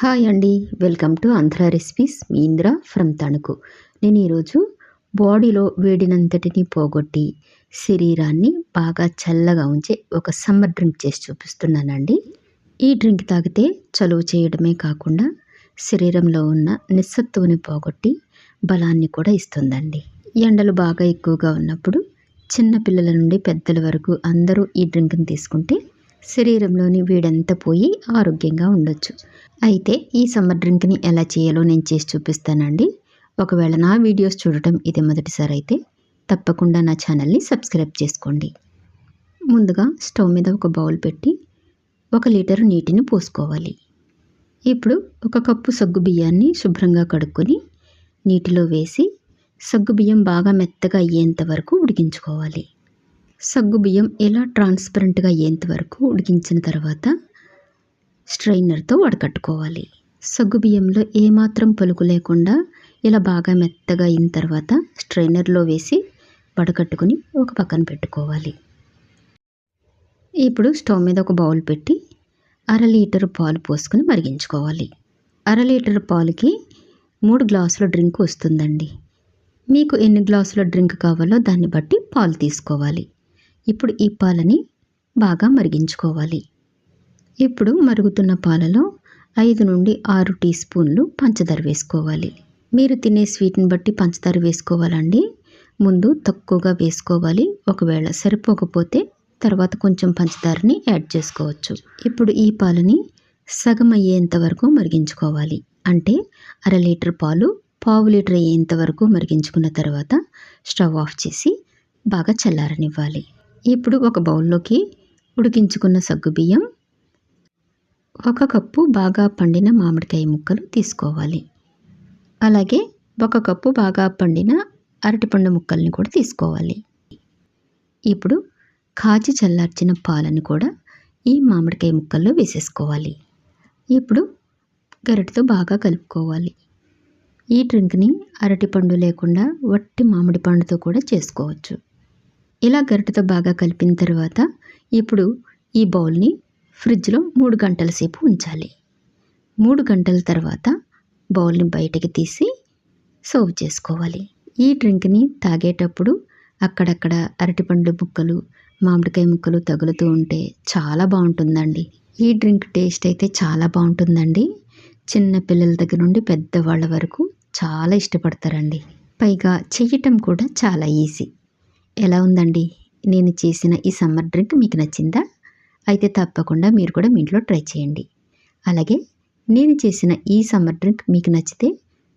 Hi అండి. Welcome to Andhra recipes. Me Indra from Tanuku. నేను ఈరోజు బాడీలో వేడినంతటిని పోగొట్టి శరీరాన్ని బాగా చల్లగా ఉంచే ఒక సమ్మర్ డ్రింక్ చేసి చూపిస్తున్నానండి. ఈ డ్రింక్ తాగితే చలువ చేయడమే కాకుండా శరీరంలో ఉన్న నిస్సత్తువుని పోగొట్టి బలాన్ని కూడా ఇస్తుందండి. ఎండలు బాగా ఎక్కువగా ఉన్నప్పుడు చిన్న పిల్లల నుండి పెద్దల వరకు అందరూ ఈ డ్రింక్ని తీసుకుంటే శరీరంలోని వేడంతా పోయి ఆరోగ్యంగా ఉండొచ్చు. అయితే ఈ సమ్మర్ డ్రింక్ని ఎలా చేయాలో నేను చేసి చూపిస్తానండి. ఒకవేళ నా వీడియోస్ చూడటం ఇది మొదటిసారి అయితే తప్పకుండా నా ఛానల్ని సబ్స్క్రైబ్ చేసుకోండి. ముందుగా స్టవ్ మీద ఒక బౌల్ పెట్టి ఒక లీటర్ నీటిని పోసుకోవాలి. ఇప్పుడు ఒక కప్పు సగ్గు బియ్యాన్ని శుభ్రంగా కడుక్కొని నీటిలో వేసి సగ్గు బియ్యం బాగా మెత్తగా అయ్యేంత వరకు ఉడికించుకోవాలి. సగ్గుబియ్యం ఇలా ట్రాన్స్పరెంట్గా అయ్యేంత వరకు ఉడికించిన తర్వాత స్ట్రైనర్తో వడకట్టుకోవాలి. సగ్గుబియ్యంలో ఏమాత్రం పలుకు లేకుండా ఇలా బాగా మెత్తగా అయిన తర్వాత స్ట్రైనర్లో వేసి వడకట్టుకుని ఒక పక్కన పెట్టుకోవాలి. ఇప్పుడు స్టవ్ మీద ఒక బౌల్ పెట్టి అర లీటర్ పాలు పోసుకొని మరిగించుకోవాలి. అర లీటర్ పాలుకి మూడు గ్లాసుల డ్రింక్ వస్తుందండి. మీకు ఎన్ని గ్లాసుల డ్రింక్ కావాలో దాన్ని బట్టి పాలు తీసుకోవాలి. ఇప్పుడు ఈ పాలని బాగా మరిగించుకోవాలి. ఇప్పుడు మరుగుతున్న పాలలో ఐదు నుండి ఆరు టీ స్పూన్లు పంచదార వేసుకోవాలి. మీరు తినే స్వీట్ని బట్టి పంచదార వేసుకోవాలండి. ముందు తక్కువగా వేసుకోవాలి. ఒకవేళ సరిపోకపోతే తర్వాత కొంచెం పంచదారని యాడ్ చేసుకోవచ్చు. ఇప్పుడు ఈ పాలని సగం అయ్యేంత వరకు మరిగించుకోవాలి. అంటే అర లీటర్ పాలు పావు లీటర్ అయ్యేంత వరకు మరిగించుకున్న తర్వాత స్టవ్ ఆఫ్ చేసి బాగా చల్లారనివ్వాలి. ఇప్పుడు ఒక బౌల్లోకి ఉడికించుకున్న సగ్గుబియ్యం ఒక కప్పు బాగా పండిన మామిడికాయ ముక్కలు తీసుకోవాలి. అలాగే ఒక కప్పు బాగా పండిన అరటిపండు ముక్కల్ని కూడా తీసుకోవాలి. ఇప్పుడు కాచి చల్లార్చిన పాలను కూడా ఈ మామిడికాయ ముక్కల్లో వేసేసుకోవాలి. ఇప్పుడు గరిటతో బాగా కలుపుకోవాలి. ఈ డ్రింక్ని అరటిపండు లేకుండా వట్టి మామిడి పండుతో కూడా చేసుకోవచ్చు. ఇలా గరిటతో బాగా కలిపిన తర్వాత ఇప్పుడు ఈ బౌల్ని ఫ్రిడ్జ్లో మూడు గంటల సేపు ఉంచాలి. మూడు గంటల తర్వాత బౌల్ని బయటకి తీసి సర్వ్ చేసుకోవాలి. ఈ డ్రింక్ని తాగేటప్పుడు అక్కడక్కడ అరటిపండ్ల ముక్కలు మామిడికాయ ముక్కలు తగులుతూ ఉంటే చాలా బాగుంటుందండి. ఈ డ్రింక్ టేస్ట్ అయితే చాలా బాగుంటుందండి. చిన్న పిల్లల దగ్గర నుండి పెద్దవాళ్ళ వరకు చాలా ఇష్టపడతారండి. పైగా చెయ్యటం కూడా చాలా ఈజీ. ఎలా ఉందండి? నేను చేసిన ఈ సమ్మర్ డ్రింక్ మీకు నచ్చిందా? అయితే తప్పకుండా మీరు కూడా మీ ఇంట్లో ట్రై చేయండి. అలాగే నేను చేసిన ఈ సమ్మర్ డ్రింక్ మీకు నచ్చితే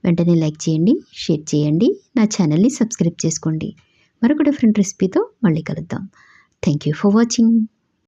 వెంటనే లైక్ చేయండి షేర్ చేయండి నా ఛానల్ని సబ్స్క్రైబ్ చేసుకోండి. మరొక డిఫరెంట్ రెసిపీతో మళ్ళీ కలుద్దాం. Thank you for watching.